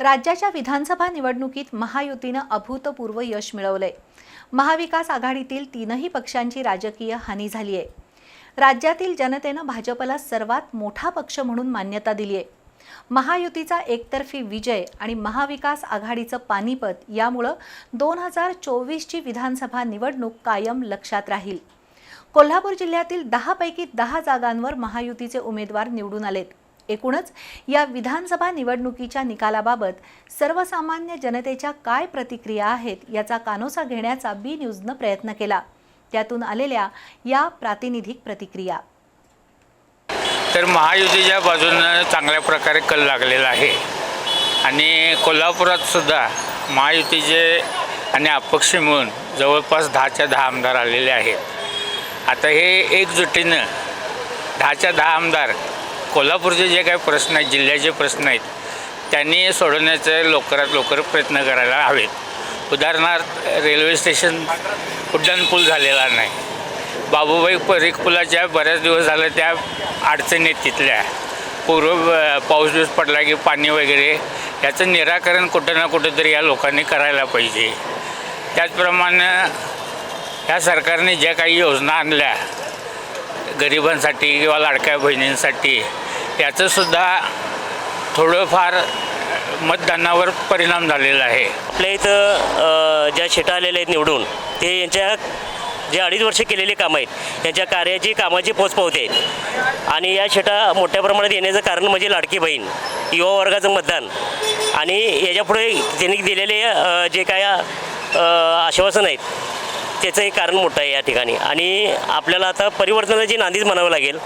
राज्याच्या विधानसभा निवडणुकीत महायुतीनं अभूतपूर्व यश मिळवलंय. महाविकास आघाडीतील तीनही पक्षांची राजकीय हानी झाली आहे राज्यातील जनतेनं भाजपला सर्वात मोठा पक्ष म्हणून मान्यता दिली आहे महायुतीचा एकतर्फी विजय आणि महाविकास आघाडीचं पानिपत यामुळं दोन हजार चोवीसची विधानसभा निवडणूक कायम लक्षात राहील. कोल्हापूर जिल्ह्यातील दहापैकी दहा जागांवर महायुतीचे उमेदवार निवडून आलेत. एकूणच या विधानसभा निवडणुकीच्या निकालाबाबत सर्वसामान्य जनतेच्या काय प्रतिक्रिया आहेत याचा कानोसा घेण्याचा बी न्यूजनं प्रयत्न केला. त्यातून आलेल्या या प्रातिनिधिक प्रतिक्रिया. तर महायुतीच्या बाजूनं चांगल्या प्रकारे कल लागलेला आहे आणि कोल्हापुरात सुद्धा महायुतीचे आणि अपक्ष मिळून जवळपास दहाच्या दहा आमदार आलेले आहेत. आता हे एकजुटीनं दहाच्या दहा आमदार कोल्हापूरचे जे काही प्रश्न आहेत जिल्ह्याचे प्रश्न आहेत त्यांनी सोडवण्याचे लवकरात लवकर प्रयत्न करायला हवेत. उदाहरणार्थ रेल्वे स्टेशन उड्डाणपूल झालेला नाही. बाबूबाई परीख पुलाच्या बऱ्याच दिवस झालं त्या अडचणीत तिथल्या. पूर्व पाऊस बिऊस पडला की पाणी वगैरे याचं निराकरण कुठं ना कुठंतरी या लोकांनी करायला पाहिजे. त्याचप्रमाणे ह्या सरकारने ज्या काही योजना आणल्या गरिबांसाठी किंवा लाडक्या बहिणींसाठी याचंसुद्धा थोडंफार मतदानावर परिणाम झालेला आहे. आपल्या इथं ज्या शेटा आलेल्या आहेत निवडून ते यांच्या जे अडीच वर्ष केलेली कामं आहेत यांच्या कार्याची कामाची पोचपावती आहेत. आणि या शेटा मोठ्या प्रमाणात येण्याचं कारण म्हणजे लाडकी बहीण युवा वर्गाचं मतदान. आणि याच्यापुढे त्यांनी दिलेले जे काय आश्वासन आहेत त्याचंही कारण मोठं आहे या ठिकाणी. आणि आपल्याला आता परिवर्तनाची नांदीच म्हणावं लागेल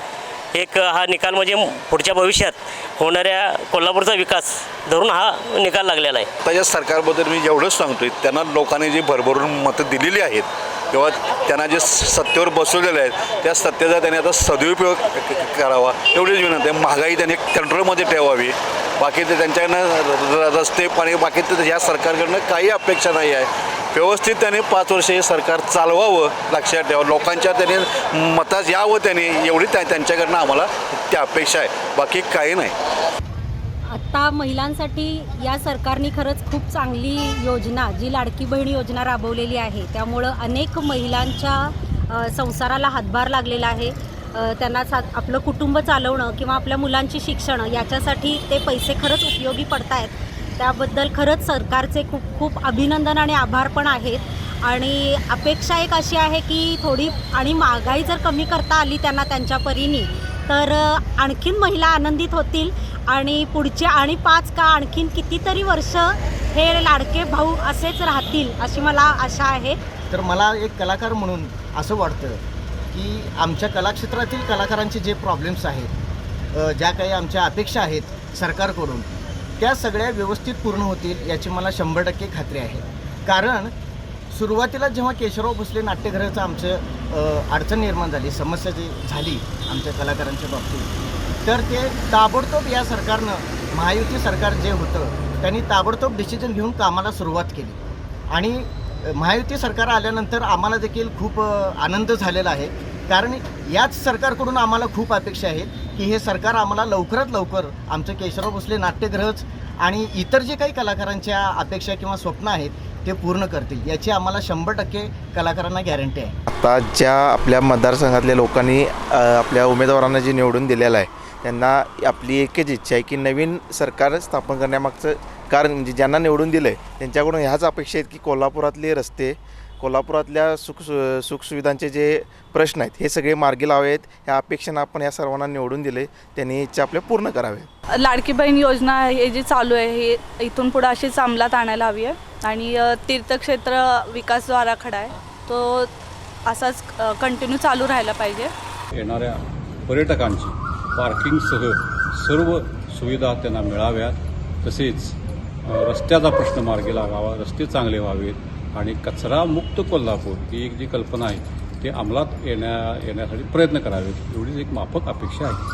एक हा निकाल म्हणजे पुढच्या भविष्यात होणाऱ्या कोल्हापूरचा विकास धरून हा निकाल लागलेला आहे. त्याच्या सरकारबद्दल मी जेवढंच सांगतोय त्यांना लोकांनी जी भरभरून मतं दिलेली आहेत किंवा त्यांना जे सत्तेवर बसवलेले आहेत त्या सत्तेचा त्यांनी आता सदुपयोग करावा एवढीच विनंती आहे. महागाई त्यांनी कंट्रोलमध्ये ठेवावी बाकी ते त्यांच्याकडनं रस्ते पाणी बाकी ते ह्या सरकारकडनं काही अपेक्षा नाही आहे. व्यवस्थित त्याने पाच वर्ष हे सरकार चालवावं लक्षात ठेवा. लोकांच्या त्याने मतात यावं त्याने एवढी त्या त्यांच्याकडनं आम्हाला त्या अपेक्षा आहे. बाकी काही नाही. आत्ता महिलांसाठी या सरकारने खरंच खूप चांगली योजना जी लाडकी बहीण योजना राबवलेली आहे. त्यामुळं अनेक महिलांच्या संसाराला हातभार लागलेला आहे. त्यांना सा आपलं कुटुंब चालवणं किंवा आपल्या मुलांची शिक्षणं याच्यासाठी ते पैसे खरंच उपयोगी पडत आहेत त्याबद्दल खरंच सरकारचे खूप खूप अभिनंदन आणि आभार पण आहेत. आणि अपेक्षा एक अशी आहे की थोडी आणि महागाई जर कमी करता आली त्यांना त्यांच्या परीने तर आणखीन महिला आनंदित होतील. आणि पुढचे आणि पाच का आणखीन कितीतरी वर्ष हे लाडके भाऊ असेच राहतील अशी मला आशा आहे. तर मला एक कलाकार म्हणून असं वाटतं की आमच्या कलाक्षेत्रातील कलाकारांचे जे प्रॉब्लेम्स आहेत ज्या काही आमच्या अपेक्षा आहेत सरकारकडून त्या सगळ्या व्यवस्थित पूर्ण होतील याची मला शंभर टक्के खात्री आहे. कारण सुरुवातीला जेव्हा केशवराव भोसले नाट्यगृहाचं आमचं अडचण निर्माण झाली समस्या जी झाली आमच्या कलाकारांच्या बाबतीत तर ते ताबडतोब या सरकारनं महायुती सरकार जे होतं त्यांनी ताबडतोब डिसिजन घेऊन कामाला सुरुवात केली. आणि महायुती सरकार आल्यानंतर आम्हाला देखील खूप आनंद झालेला आहे. कारण याच सरकारकडून आम्हाला खूप अपेक्षा आहेत की हे सरकार आम्हाला लवकरात लवकर आमचं केशवराव भोसले नाट्यगृहच आणि इतर जे काही कलाकारांच्या अपेक्षा किंवा स्वप्न आहेत ते पूर्ण करतील. याची आम्हाला शंभर टक्के कलाकारांना गॅरंटी आहे. आता ज्या आपल्या मतदारसंघातल्या लोकांनी आपल्या उमेदवारांना जे निवडून दिलेलं आहे त्यांना आपली एकच इच्छा आहे की नवीन सरकार स्थापन करण्यामागचं कारण म्हणजे ज्यांना निवडून दिलं आहे त्यांच्याकडून ह्याच अपेक्षा आहेत की कोल्हापुरातले रस्ते कोल्हापुरातल्या सुख सुखसुविधांचे जे प्रश्न आहेत हे सगळे मार्गी लावावेत ह्या अपेक्षेनं आपण या सर्वांना निवडून दिले. त्यांनी इच्छा आपल्या पूर्ण कराव्या लाडकी बहीण योजना हे जी चालू आहे हे इथून पुढं अशीच अंमलात आणायला हवी आहे. आणि तीर्थक्षेत्र विकास जो आराखडा आहे. तो असाच कंटिन्यू चालू राहायला पाहिजे. येणाऱ्या पर्यटकांची पार्किंगसह सर्व सुविधा त्यांना मिळाव्यात. तसेच रस्त्याचा प्रश्न मार्गी लागावा रस्ते चांगले व्हावेत. आणि कचरामुक्त कोल्हापूर ही एक जी कल्पना आहे ती अंमलात येण्या येण्यासाठी प्रयत्न करावेत एवढीच एक माफक अपेक्षा आहे.